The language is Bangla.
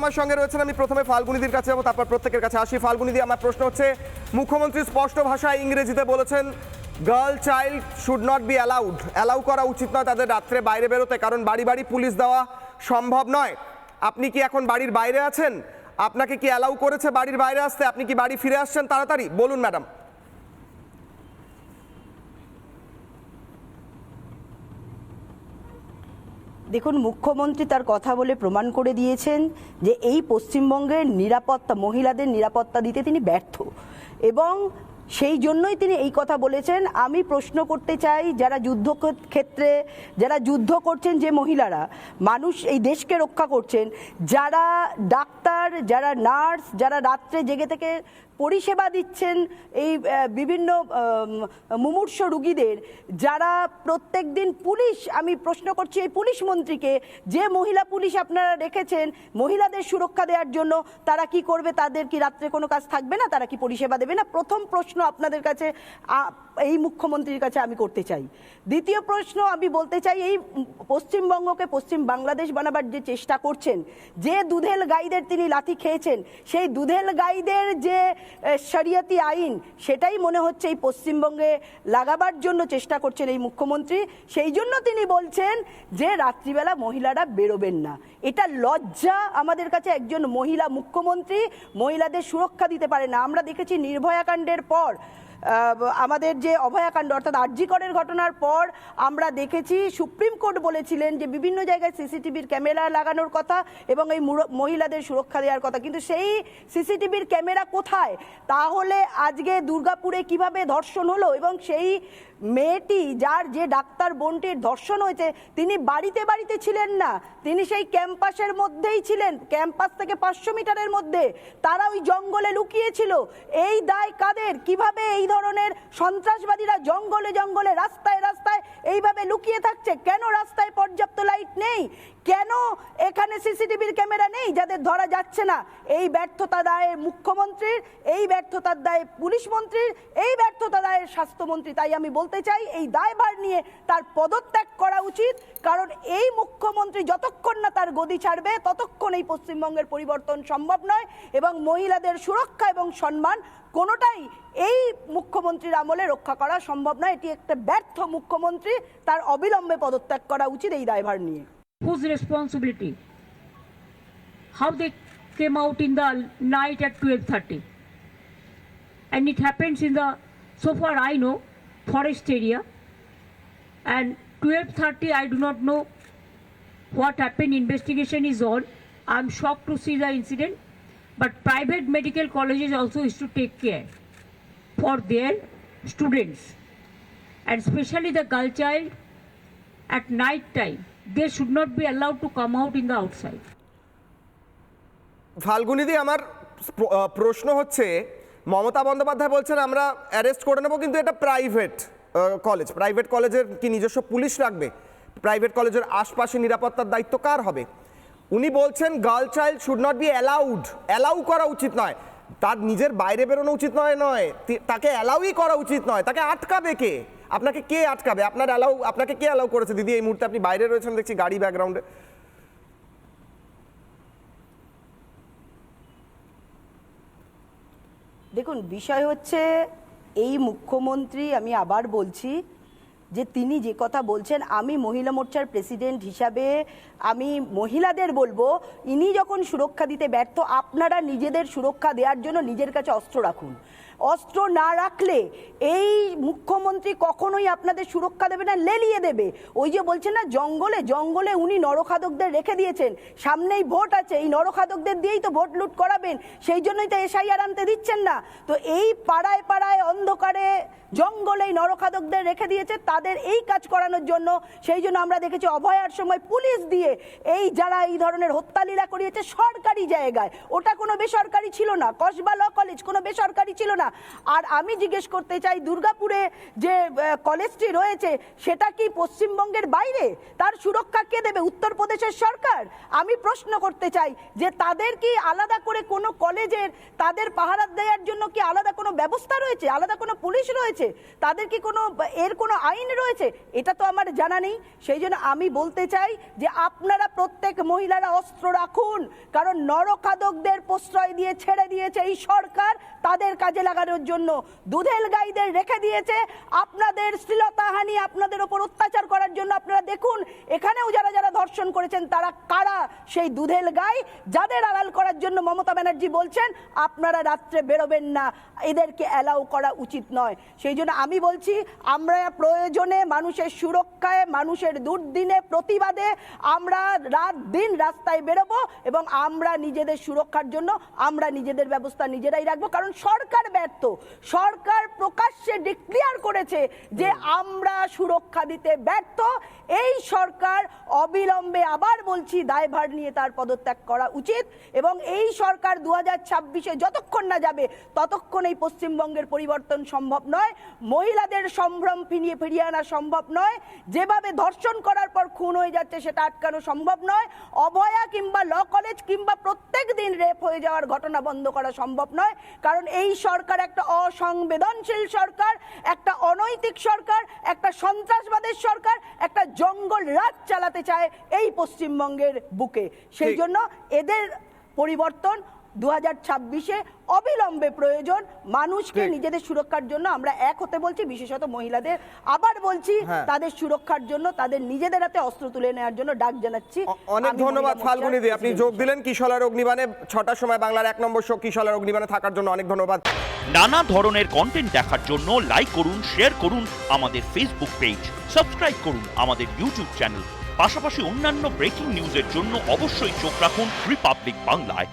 আমার সঙ্গে রয়েছেন আমি প্রথমে ফাল্গুনিদির কাছে যাব, তারপর প্রত্যেকের কাছে আসি। ফাল্গুনিদি, আমার প্রশ্ন হচ্ছে, মুখ্যমন্ত্রী স্পষ্ট ভাষায় ইংরেজিতে বলেছেন girl child should not be allowed allow করা উচিত নয় তাদের রাত্রে বাইরে বেরোতে, কারণ বাড়ি বাড়ি পুলিশ দেওয়া সম্ভব নয়। আপনি কি এখন বাড়ির বাইরে আছেন? আপনাকে কি অ্যালাউ করেছে বাড়ির বাইরে আসতে? আপনি কি বাড়ি ফিরে আসছেন? তাড়াতাড়ি, বলুন ম্যাডাম দেখুন, মুখ্যমন্ত্রী তার কথা বলে প্রমাণ করে দিয়েছেন যে এই পশ্চিমবঙ্গের নিরাপত্তা, মহিলাদের নিরাপত্তা দিতে তিনি ব্যর্থ। এবং সেই জন্যই তিনি এই কথা বলেছেন। আমি প্রশ্ন করতে চাই, যারা যুদ্ধ ক্ষেত্রে, যারা যুদ্ধ করছেন যে মহিলারা, মানুষ এই দেশকে রক্ষা করছেন, যারা ডাক্তার, যারা নার্স, যারা রাত্রে জেগে থেকে পরিষেবা দিচ্ছেন এই বিভিন্ন মুমূর্ষ রুগীদের, যারা প্রত্যেক দিন পুলিশ, আমি প্রশ্ন করছি এই পুলিশ মন্ত্রীকে, যে মহিলা পুলিশ আপনারা রেখেছেন, মহিলাদের সুরক্ষা দেওয়ার জন্য তারা কি করবে, তাদের কি রাত্রে কোনো কাজ থাকবে না, তারা কি পরিষেবা দেবে না? প্রথম প্রশ্ন আপনাদের কাছে এই মুখ্যমন্ত্রীর কাছে আমি করতে চাই। দ্বিতীয় প্রশ্ন আমি বলতে চাই, এই পশ্চিমবঙ্গকে পশ্চিম বাংলাদেশ বানাবার যে চেষ্টা করছেন, যে দুধেল গাইদের তিনি লাথি খেয়েছেন, সেই দুধেল গাইদের যে শরিয়তি আইন, সেটাই মনে হচ্ছে এই পশ্চিমবঙ্গে লাগাবার জন্য চেষ্টা করছেন এই মুখ্যমন্ত্রী। সেই জন্য তিনি বলছেন যে, রাত্রিবেলা মহিলারা বেরোবেন না। এটা লজ্জা আমাদের কাছে একজন মহিলা মুখ্যমন্ত্রী। মহিলাদের সুরক্ষা দিতে পারে না। আমরা দেখেছি নির্ভয়াকাণ্ডের পর আমাদের যে অভয়াকাণ্ড, অর্থাৎ আরজিকরের ঘটনার পর আমরা দেখেছি, সুপ্রিম কোর্ট বলেছিলেন যে বিভিন্ন জায়গায় সিসিটিভির ক্যামেরা লাগানোর কথা এবং এই মহিলাদের সুরক্ষা দেওয়ার কথা। কিন্তু সেই সিসিটিভির ক্যামেরা কোথায়? তাহলে আজকে দুর্গাপুরে কীভাবে ধর্ষণ হলো এবং সেই মেয়েটি যার যে ডাক্তার বোনটির ধর্ষণ হয়েছে, তিনি বাড়িতে বাড়িতে ছিলেন না, তিনি সেই ক্যাম্পাসের মধ্যেই ছিলেন, ক্যাম্পাস থেকে পাঁচশো মিটারের মধ্যে। তারা ওই জঙ্গলে লুকিয়েছিল। এই দায় কাদের? কীভাবে এই ধরনের সন্ত্রাসবাদীরা জঙ্গলে জঙ্গলে, রাস্তায় রাস্তায় এইভাবে লুকিয়ে থাকছে। কেন রাস্তায় পর্যাপ্ত লাইট নেই? কেন এখানে সিসিটিভির ক্যামেরা নেই যাদের ধরা যাচ্ছে না? এই ব্যর্থতা দায়ে মুখ্যমন্ত্রীর, এই ব্যর্থতার দায়ে পুলিশ মন্ত্রীর, এই ব্যর্থতা দায়ের স্বাস্থ্যমন্ত্রী। তাই আমি বলতে চাই, এই দায়ভার নিয়ে তার পদত্যাগ করা উচিত, কারণ এই মুখ্যমন্ত্রী যতক্ষণ না তার গদি ছাড়বে, ততক্ষণ এই পশ্চিমবঙ্গের পরিবর্তন সম্ভব নয় এবং মহিলাদের সুরক্ষা এবং সম্মান কোনোটাই এই মুখ্যমন্ত্রীর আমলে রক্ষা করা সম্ভব নয় এটি একটা ব্যর্থ মুখ্যমন্ত্রী, তার অবিলম্বে পদত্যাগ করা উচিত এই দায়ভার নিয়ে। Whose responsibility how they came out in the night at twelve thirty and it happens in the so far I know forest area and twelve thirty I do not know what happen investigation is on I am shock to see the incident but private medical college is also is to take care for their students. And especially the girl child, at night time, they should not be allowed to come out in the outside. ফাল্গুনিদি, আমার প্রশ্ন হচ্ছে, মমতা বন্দ্যোপাধ্যায় বলছেন, আমরা অ্যারেস্ট করে নেব, কিন্তু এটা প্রাইভেট কলেজ প্রাইভেট কলেজের কি নিজস্ব পুলিশ রাখবে প্রাইভেট কলেজের আশপাশে নিরাপত্তার দায়িত্ব কার হবে? উনি বলছেন girl child should not be allowed allow করা উচিত নয়। তার নিজের বাইরে বেরোনো উচিত নয় নয়। তাকে অ্যালাউই করা উচিত নয়। তাকে আটকাবে কে? আপনাকে কে আটকাবে? আপনার অ্যালাউ আপনাকে কে অ্যালাউ করেছে? দিদি, এই মুহূর্তে আপনি বাইরে রয়েছেন, দেখছি গাড়ি ব্যাকগ্রাউন্ডে দেখুন, বিষয় হচ্ছে, এই মুখ্যমন্ত্রী, আমি আবার বলছি যে তিনি যে কথা বলছেন, আমি মহিলা মোর্চার প্রেসিডেন্ট হিসাবে আমি মহিলাদের বলব, ইনি যখন সুরক্ষা দিতে ব্যর্থ, আপনারা নিজেদের সুরক্ষা দেওয়ার জন্য নিজের কাছে অস্ত্র রাখুন। অস্ত্র না রাখলে এই মুখ্যমন্ত্রী কখনোই আপনাদের সুরক্ষা দেবে না, লেলিয়ে দেবে। ওই যে বলছেন না, জঙ্গলে জঙ্গলে উনি নরখাদকদের রেখে দিয়েছেন। সামনেই ভোট আছে, এই নরখাদকদের দিয়েই তো ভোট লুট করাবেন। সেই জন্যই তো এসআইআর আনতে দিচ্ছেন না। তো এই পাড়ায় পাড়ায় অন্ধকারে জঙ্গলে নরখাদকদের রেখে দিয়েছে, তাদের এই কাজ করানোর জন্য। সেই জন্য আমরা দেখেছি অভয়ার সময় পুলিশ দিয়ে এই যারা এই ধরনের হত্যালীলা করিয়েছে, সরকারি জায়গায়। ওটা কোনো বেসরকারি ছিল না, কসবা ল কলেজ কোনো বেসরকারি ছিল না। আর আমি জিজ্ঞেস করতে চাই, দুর্গাপুরে যে কলেজটি রয়েছে, সেটা কি পশ্চিমবঙ্গের বাইরে? তার সুরক্ষা কে দেবে? উত্তরপ্রদেশের সরকার? আমি প্রশ্ন করতে চাই, যে তাদের কি আলাদা করে কোনো কলেজের, তাদের পাহারা দেওয়ার জন্য কি আলাদা কোনো ব্যবস্থা রয়েছে? আলাদা কোনো পুলিশ রয়েছে? তাদের কি কোনো, এর কোনো আইন রয়েছে? এটা তো আমার জানা নেই। সেই জন্য আমি বলতে চাই যে আপনারা প্রত্যেক মহিলারা অস্ত্র রাখুন, কারণ নরখাদকদের প্রশ্রয় দিয়ে ছেড়ে দিয়েছে এই সরকার, তাদের কাজে লাগানোর জন্য দুধেল গাইদের রেখে দিয়েছে। আপনাদের শ্লীলতাহানি, আপনাদের ওপর অত্যাচার করার জন্য আপনারা দেখুন, এখানেও যারা যারা ধর্ষণ করেছেন, তারা কারা? সেই দুধেল গাই, যাদের আড়াল করার জন্য মমতা ব্যানার্জি বলছেন, আপনারা রাত্রে বেরোবেন না, এদেরকে অ্যালাউ করা উচিত নয়। সেই জন্য আমি বলছি, আমরা প্রয়োজনে মানুষের সুরক্ষায়, মানুষের দুর্দিনে প্রতিবাদে আমরা রাত দিন রাস্তায় বেরোবো এবং আমরা নিজেদের সুরক্ষার জন্য, আমরা নিজেদের ব্যবস্থা নিজেরাই রাখব। কারণ সরকার ব্যর্থ সরকার প্রকাশ্যে ডিক্লিয়ার করেছে যে আমরা সুরক্ষা দিতে ব্যর্থ। এই সরকার অবিলম্বে আবার বলছি দায়ভার নিয়ে তার পদত্যাগ করা উচিত এবং এই সরকার দু হাজার ছাব্বিশে যতক্ষণ না যাবে ততক্ষণ এই পশ্চিমবঙ্গের পরিবর্তন সম্ভব নয়। মহিলাদের সম্ভ্রম ফিরিয়ে ফিরিয়ে আনা সম্ভব নয়। যেভাবে ধর্ষণ করার পর খুন হয়ে যাচ্ছে সেটা আটকানো সম্ভব নয়। অভয়া কিংবা ল কলেজ কিংবা প্রত্যেক দিন রেপ হয়ে যাওয়ার ঘটনা বন্ধ করা সম্ভব নয়। কারণ এই সরকার একটা অসংবেদনশীল সরকার একটা অনৈতিক সরকার একটা সন্ত্রাসবাদের সরকার একটা জঙ্গল রাজ চালাতে চায় এই পশ্চিমবঙ্গের বুকে। সেই জন্য এদের পরিবর্তন দু হাজার ছাব্বিশে অবিলম্বে প্রয়োজন মানুষকে নিজেদের সুরক্ষার জন্য। আমরা এক হতে বলছি বিশেষত মহিলাদের। আবার বলছি হ্যাঁ। তাদের সুরক্ষার জন্য তাদের নিজেদের হাতে অস্ত্র তুলে নেওয়ার জন্য ডাক জানাচ্ছি। অনেক ধন্যবাদ ফাল্গুনি দি আপনি যোগ দিলেন কিশলার অগ্নিবাণে ছটার সময় বাংলার এক নম্বর শো কিশলার অগ্নিবাণে থাকার জন্য অনেক ধন্যবাদ। নানা ধরনের কন্টেন্ট দেখার জন্য লাইক করুন শেয়ার করুন আমাদের ফেসবুক পেজ সাবস্ক্রাইব করুন আমাদের ইউটিউব চ্যানেল পাশাপাশি অন্যান্য ব্রেকিং নিউজের জন্য অবশ্যই চোখ রাখুন রিপাবলিক বাংলায়